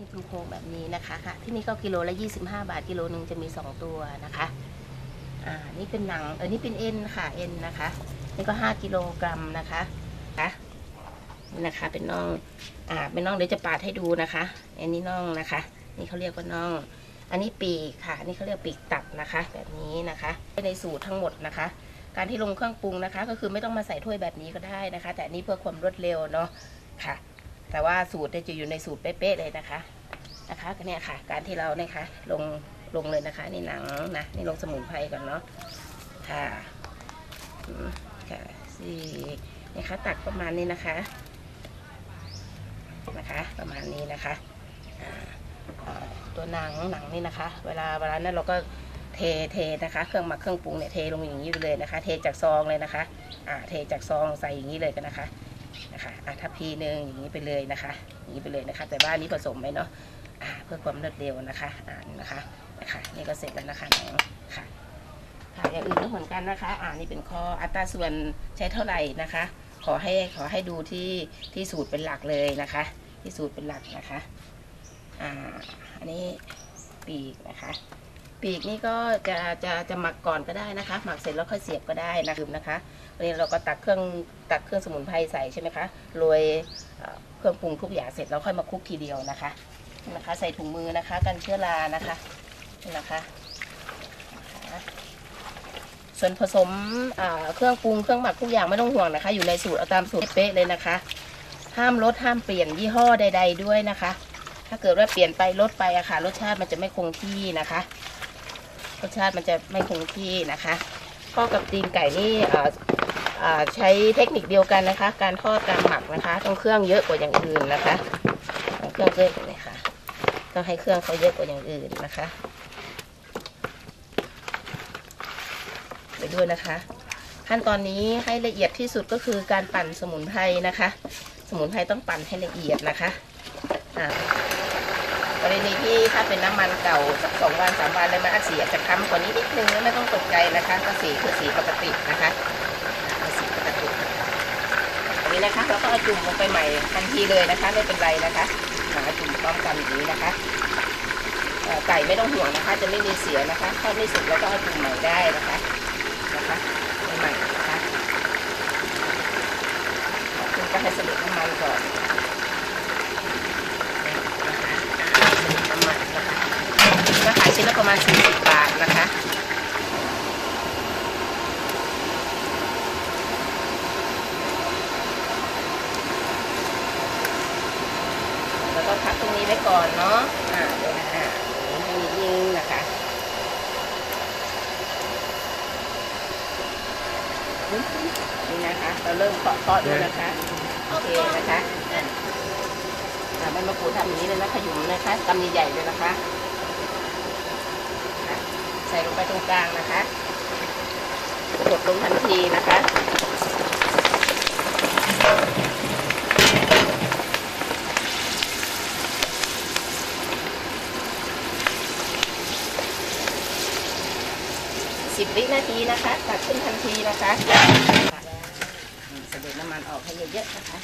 นี่เป็นโครงแบบนี้นะคะค่ะที่นี่ก็กิโลละ 25 บาทกิโลหนึ่งจะมี 2 ตัวนะคะอ่านี่เป็นหนังเออนี่เป็นเอ็นค่ะเอ็นนะคะ นี่ก็ 5 กิโลกรัมนะคะค่ะนี่นะคะเป็นน่องอ่าเป็นน่องเดี๋ยวจะปาดให้ดูนะคะอันนี้น่องนะคะ นี่เขาเรียกว่าน่อง อันนี้ปีกค่ะนนี้เขาเรียกปีกตับนะคะ แบบนี้นะคะในสูตรทั้งหมดนะคะการที่ลงเครื่องปรุงนะคะ ก็คือไม่ต้องมาใส่ถ้วยแบบนี้ก็ได้นะคะ แต่นี้เพื่อความรวดเร็วเนาะค่ะ แต่ว่าสูตรจะอยู่ในสูตรเป๊ะๆเลยนะคะ นะคะก็เนี่ยค่ะ การที่เราเนี่ยค่ะลงลงเลยนะคะนี่หนังนะนี่ลงสมุนไพรก่อนเนาะค่ะค่ะสี่นี่ค่ะตักประมาณนี้นะคะนะคะ ประมาณนี้นะคะตัวหนังหนังนี่นะคะ เวลาเวลานั้นเราก็เทเทนะคะ เครื่องหมักเครื่องปรุงเนี่ยเทลงอย่างนี้ไปเลยนะคะ เทจากซองเลยนะคะอ่าเทจากซองใส่อย่างนี้เลยกันนะคะนะคะอะถ้าพีหนึ่งอย่างนี้ไปเลยนะคะอย่างนี้ไปเลยนะคะ แต่ว่านนี้ผสมไหมเนาะ เพื่อความรวดเร็วนะคะอ่านนะคะนะคะนี่ก็เสร็จแล้วนะคะหนังค่ะค่ะอย่างอื่นก็เหมือนกันนะคะอ่านี่เป็นข้ออัตราส่วนใช้เท่าไหร่นะคะ ขอให้ขอให้ดูที่ที่สูตรเป็นหลักเลยนะคะ ที่สูตรเป็นหลักนะคะอ่าอันนี้ปีกนะคะปีกนี่ก็จะจะจะหมักก่อนก็ได้นะคะ หมักเสร็จแล้วค่อยเสียบก็ได้นะคือนะคะวันนี้เราก็ตักเครื่องตักเครื่องสมุนไพรใส่ใช่ไหมคะโรยเอ่อเครื่องปรุงทุกอย่างเสร็จแล้วค่อยมาคลุกทีเดียวนะคะ นะคะ ใส่ถุงมือนะคะ กันเชื้อรานะคะนี่นะคะ ส่วนผสมเครื่องปรุงเครื่องหมักทุกอย่างไม่ต้องห่วงนะคะ อยู่ในสูตรเอาตามสูตรเป๊ะเลยนะคะ ห้ามลดห้ามเปลี่ยนยี่ห้อใด ๆ ด้วยนะคะ ถ้าเกิดว่าเปลี่ยนไปลดไปอะค่ะ รสชาติมันจะไม่คงที่นะคะรสชาติมันจะไม่คงที่นะคะข้อกับตีนไก่นี่ใช้เทคนิคเดียวกันนะคะ การทอดการหมักนะคะ ต้องเครื่องเยอะกว่าอย่างอื่นนะคะเครื่องเยอะเลยค่ะ ต้องให้เครื่องเขาเยอะกว่าอย่างอื่นนะคะ ไปด้วยนะคะ ขั้นตอนนี้ให้ละเอียดที่สุดก็คือการปั่นสมุนไพรนะคะ สมุนไพรต้องปั่นให้ละเอียดนะคะอ่ากรณีที่ถ้าเป็นน้ำมันเก่าสักสองวันสามวันเลยมันอาจสีอาจะค้ำกว่านี้นิดนึงแล้วไม่ต้องตกใจนะคะก็สีคือสีปกตินะคะ นนี้นะคะเราก็เอาจุ่มลงไปใหม่ทันทีเลยนะคะ ไม่เป็นไรนะคะหาจุ่มพร้อมกันอย่างนี้นะคะไก่ไม่ต้องห่วงนะคะ จะไม่มีเสียนะคะทอดไม่สุกแล้วก็เอาจุ่มใหม่ได้นะคะนะคะใหม่ๆนะคะคุณก็ให้สลิดน้ำมันก่อนนะคะน้ำมันนะคะก็ขายชิ้นละประมาณ40บาทนะคะ แล้วก็พักตรงนี้ ไว้ก่อนเนาะอ่าเดี๋ยวนะอ่าให้นิดนึงนะคะนี่นะคะ เราเริ่มเคาะเคาะด้วยนะคะโอเคนะคะอย่าใบมะกรูดทำอย่างนี้เลยนะขยุมนะคะกำใหญ่ๆเลยนะคะค่ะใส่ลงไปตรงกลางนะคะกดลงทันทีนะคะ สิบวินาทีนะคะตัดขึ้นทันทีนะคะเสด็จน้ำมันออกให้เยอะๆนะคะ